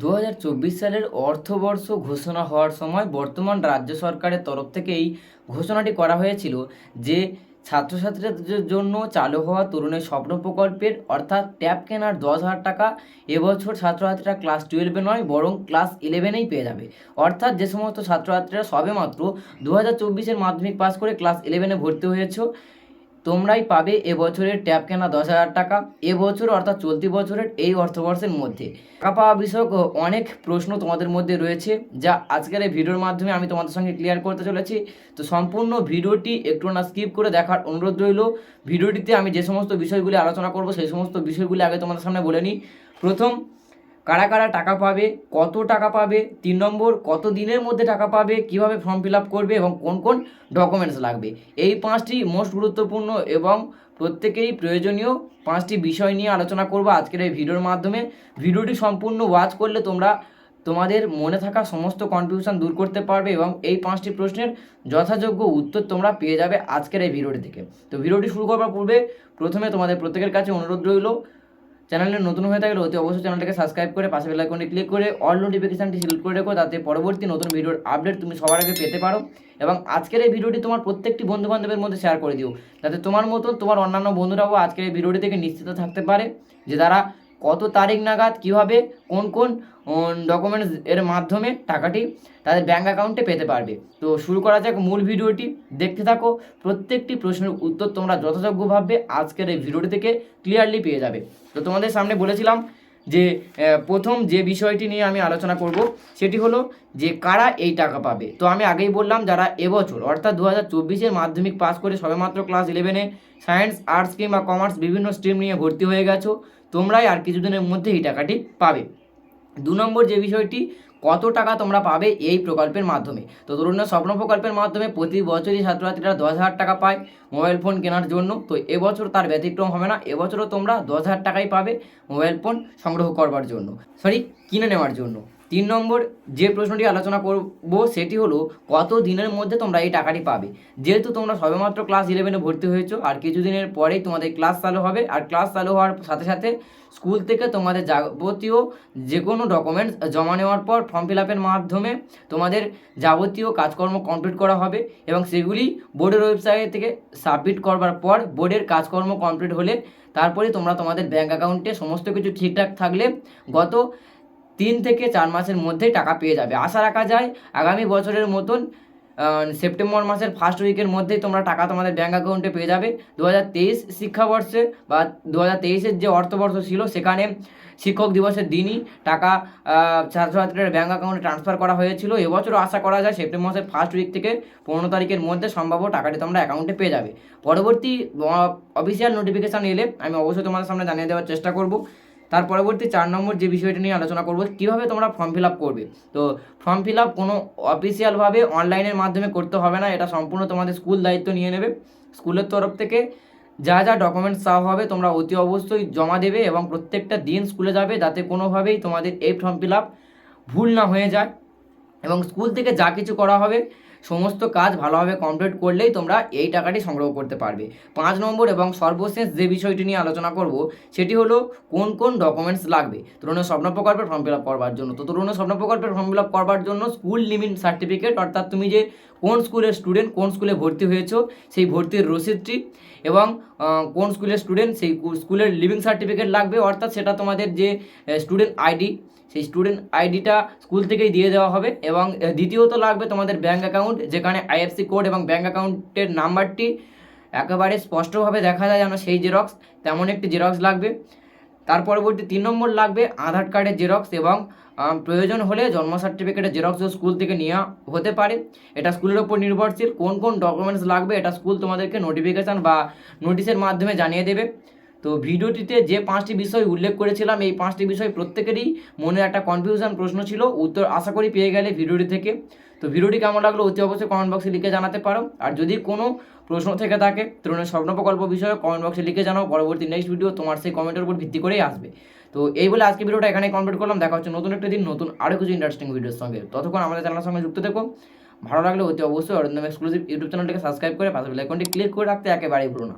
দু হাজার চব্বিশ সালের অর্থবর্ষ ঘোষণা হওয়ার সময় বর্তমান রাজ্য সরকারের তরফ থেকে এই ঘোষণাটি করা হয়েছিল যে ছাত্রছাত্রীদের জন্য চালু হওয়া তরুণের স্বপ্ন প্রকল্পের, অর্থাৎ ট্যাব কেনার দশ হাজার টাকা এবছর ছাত্রছাত্রীরা ক্লাস টুয়েলভে নয়, বরং ক্লাস ইলেভেনেই পেয়ে যাবে। অর্থাৎ যে সমস্ত ছাত্রছাত্রীরা সবেমাত্র দু হাজার চব্বিশের মাধ্যমিক পাস করে ক্লাস ইলেভেনে ভর্তি হয়েছো তোমরাই পাবে এবছরের ট্যাব কেনা দশ হাজার টাকা। এবছর অর্থাৎ চলতি বছরের এই অর্থবর্ষের মধ্যে। টাকা পাওয়া বিষয়ক অনেক প্রশ্ন তোমাদের মধ্যে রয়েছে, যা আজকের এই ভিডিওর মাধ্যমে আমি তোমাদের সঙ্গে ক্লিয়ার করতে চলেছি। তো সম্পূর্ণ ভিডিওটি একটু না স্কিপ করে দেখার অনুরোধ রইল। ভিডিওটিতে আমি যে সমস্ত বিষয়গুলি আলোচনা করব, সেই সমস্ত বিষয়গুলি আগে তোমাদের সামনে বলে নিই। প্রথম কারা কারা টাকা পাবে, কত টাকা পাবে, তিন নম্বর কত দিনের মধ্যে টাকা পাবে, কীভাবে ফর্ম ফিল আপ করবে এবং কোন কোন ডকুমেন্টস লাগবে। এই পাঁচটি মোস্ট গুরুত্বপূর্ণ এবং প্রত্যেকেরই প্রয়োজনীয় পাঁচটি বিষয় নিয়ে আলোচনা করব আজকের এই ভিডিওর মাধ্যমে। ভিডিওটি সম্পূর্ণ ওয়াচ করলে তোমরা, তোমাদের মনে থাকা সমস্ত কনফিউশন দূর করতে পারবে এবং এই পাঁচটি প্রশ্নের যথাযোগ্য উত্তর তোমরা পেয়ে যাবে আজকের এই ভিডিওটি থেকে। তো ভিডিওটি শুরু করবার পূর্বে প্রথমে তোমাদের প্রত্যেকের কাছে অনুরোধ রইল চ্যানেলে নতুন হয়ে থাকলে অতি অবশ্যই চ্যানেলটাকে সাবস্ক্রাইব করে পাশে বেল আইকনে ক্লিক করে অল নোটিফিকেশানটি সিলেক্ট করে রেখো, তাতে পরবর্তী নতুন ভিডিওর আপডেট তুমি সবার আগে পেতে পারো। এবং আজকের এই ভিডিওটি তোমার প্রত্যেকটি বন্ধু বান্ধবের মধ্যে শেয়ার করে দিও। যাতে তোমার মতো তোমার অন্যান্য বন্ধুরাও আজকের এই ভিডিওটি থেকে নিশ্চিত থাকতে পারে যে তারা কত তারিখ নাগাদ কীভাবে কোন কোন ডকুমেন্টস এর মাধ্যমে টাকাটি তাদের ব্যাঙ্ক অ্যাকাউন্টে পেতে পারবে। তো শুরু করা যাক মূল ভিডিওটি। দেখতে থাকো, প্রত্যেকটি প্রশ্নের উত্তর তোমরা যথাযোগ্যভাবে আজকের এই ভিডিওটি থেকে ক্লিয়ারলি পেয়ে যাবে। তো তোমাদের সামনে বলেছিলাম যে প্রথম যে বিষয়টি নিয়ে আমি আলোচনা করব, সেটি হলো যে কারা এই টাকা পাবে। তো আমি আগেই বললাম, যারা এবছর, অর্থাৎ দু হাজার চব্বিশের মাধ্যমিক পাস করে সবেমাত্র ক্লাস ইলেভেনে সায়েন্স আর্টস কিংবা কমার্স বিভিন্ন স্ট্রিম নিয়ে ভর্তি হয়ে গেছো তোমরাই আর কিছুদিনের মধ্যে এই টাকাটি পাবে। দু নম্বর যে বিষয়টি, কত টাকা তোমরা পাবে এই প্রকল্পের মাধ্যমে? তো তরুণ স্বপ্ন প্রকল্পের মাধ্যমে প্রতি বছরই ছাত্রছাত্রীরা দশ হাজার টাকা পায় মোবাইল ফোন কেনার জন্য। তো এবছর তার ব্যতিক্রম হবে না, এবছরও তোমরা দশ হাজার টাকাই পাবে মোবাইল ফোন সংগ্রহ করবার জন্য, সরি, কিনে নেওয়ার জন্য। তিন নম্বর যে প্রশ্নটি আলোচনা করব সেটি হলো, কত দিনের মধ্যে তোমরা এই টাকাটি পাবে? যেহেতু তোমরা সবেমাত্র ক্লাস ইলেভেনে ভর্তি হয়েছো, আর কিছুদিনের পরেই তোমাদের ক্লাস চালু হবে, আর ক্লাস চালু হওয়ার সাথে সাথে স্কুল থেকে তোমাদের যাবতীয় যে কোনো ডকুমেন্টস জমা নেওয়ার পর ফর্ম ফিল আপের মাধ্যমে তোমাদের যাবতীয় কাজকর্ম কমপ্লিট করা হবে এবং সেগুলি বোর্ডের ওয়েবসাইট থেকে সাবমিট করবার পর বোর্ডের কাজকর্ম কমপ্লিট হলে তারপরে তোমরা তোমাদের ব্যাঙ্ক অ্যাকাউন্টে সমস্ত কিছু ঠিকঠাক থাকলে গত তিন থেকে চার মাসের মধ্যেই টাকা পেয়ে যাবে। আশা রাখা যায়, আগামী বছরের মতন সেপ্টেম্বর মাসের ফার্স্ট উইকের মধ্যেই তোমরা টাকা তোমাদের ব্যাঙ্ক অ্যাকাউন্টে পেয়ে যাবে। দু হাজার তেইশ শিক্ষাবর্ষে বা দু হাজার যে অর্থবর্ষ ছিল, সেখানে শিক্ষক দিবসের দিনই টাকা ছাত্রছাত্রীদের ব্যাঙ্ক অ্যাকাউন্টে ট্রান্সফার করা হয়েছিল। এবছরও আশা করা যায়, সেপ্টেম্বর মাসের ফার্স্ট উইক থেকে পনেরো তারিখের মধ্যে সম্ভাব্য টাকাটি তোমরা অ্যাকাউন্টে পেয়ে যাবে। পরবর্তী অফিসিয়াল নোটিফিকেশান এলে আমি অবশ্যই তোমাদের সামনে জানিয়ে দেওয়ার চেষ্টা করব। তার পরবর্তী চার নম্বর যে বিষয়টা নিয়ে আলোচনা করব, কীভাবে তোমরা ফর্ম ফিল আপ করবে? তো ফর্ম ফিল আপ কোনো অফিসিয়ালভাবে অনলাইনের মাধ্যমে করতে হবে না, এটা সম্পূর্ণ তোমাদের স্কুল দায়িত্ব নিয়ে নেবে। স্কুলের তরফ থেকে যা যা ডকুমেন্টস চাওয়া হবে তোমরা অতি অবশ্যই জমা দেবে এবং প্রত্যেকটা দিন স্কুলে যাবে, যাতে কোনোভাবেই তোমাদের এই ফর্ম ফিল আপ ভুল না হয়ে যায়। এবং স্কুল থেকে যা কিছু করা হবে সমস্ত কাজ ভালোভাবে কমপ্লিট করলেই তোমরা এই টাকাটি সংগ্রহ করতে পারবে। পাঁচ নম্বর এবং সর্বশেষ যে বিষয়টি নিয়ে আলোচনা করব, সেটি হলো কোন কোন ডকুমেন্টস লাগবে। তরুণের স্বপ্ন প্রকল্পের ফর্ম ফিল আপ করবার জন্য। তো তরুণের স্বপ্ন প্রকল্পের ফর্ম ফিল আপ করবার জন্য স্কুল লিমিট সার্টিফিকেট অর্থাৎ তুমি যে কোন স্কুলের স্টুডেন্ট কোন স্কুলে ভর্তি হয়েছো, সেই ভর্তির রসিদটি এবং কোন স্কুলের স্টুডেন্ট সেই স্কুলের লিভিং সার্টিফিকেট লাগবে। অর্থাৎ সেটা তোমাদের যে স্টুডেন্ট আইডি সেই স্টুডেন্ট আইডিটা স্কুল থেকেই দিয়ে দেওয়া হবে এবং দ্বিতীয়ত লাগবে তোমাদের ব্যাঙ্ক অ্যাকাউন্ট যেখানে আইএফসি কোড এবং ব্যাঙ্ক অ্যাকাউন্টের নাম্বারটি একেবারে স্পষ্টভাবে দেখা যায় যেন সেই জেরক্স, তেমন একটি জেরক্স লাগবে। তার পরবর্তী তিন নম্বর লাগবে আধার কার্ডের জেরক্স এবং প্রয়োজন হলে জন্ম সার্টিফিকেটের জেরক্সও স্কুল থেকে নেওয়া হতে পারে। এটা স্কুলের ওপর নির্ভরশীল, কোন কোন ডকুমেন্টস লাগবে এটা স্কুল তোমাদেরকে নোটিফিকেশান বা নোটিশের মাধ্যমে জানিয়ে দেবে। তো ভিডিওটিতে যে পাঁচটি বিষয় উল্লেখ করেছিলাম, এই পাঁচটি বিষয় প্রত্যেকেরই মনে একটা কনফিউশন প্রশ্ন ছিল, উত্তর আশা করি পেয়ে গেলে ভিডিওটি থেকে। তো ভিডিওটি কেমন লাগল অতি অবশ্যই কমেন্ট বক্সে লিখে জানাতে পারো। আর যদি কোনো প্রশ্ন থেকে থাকে তরুণের স্বপ্ন প্রকল্প বিষয়ে কমেন্ট বক্সে লিখে জানাও, পরবর্তী নেক্সট ভিডিও তোমার সেই কমেন্টের উপর ভিত্তি করেই আসবে। তো এই বলে আজকে ভিডিওটা এখানে কমপ্লিট করলাম, দেখা হচ্ছে নতুন একটা দিন, নতুন আরও কিছু ইন্টারেস্টিং ভিডিওর সঙ্গে। ততক্ষণ আমাদের চ্যানেলের সঙ্গে যুক্ত থেকো। ভালো লাগলে অতি অবশ্যই অরিন্দম এক্সক্লুসিভ ইউটিউব চ্যানেলটিকে সাবস্ক্রাইব করে পাশে বেল আইকনটি ক্লিক করে রাখতে একেবারেই ভুলো না।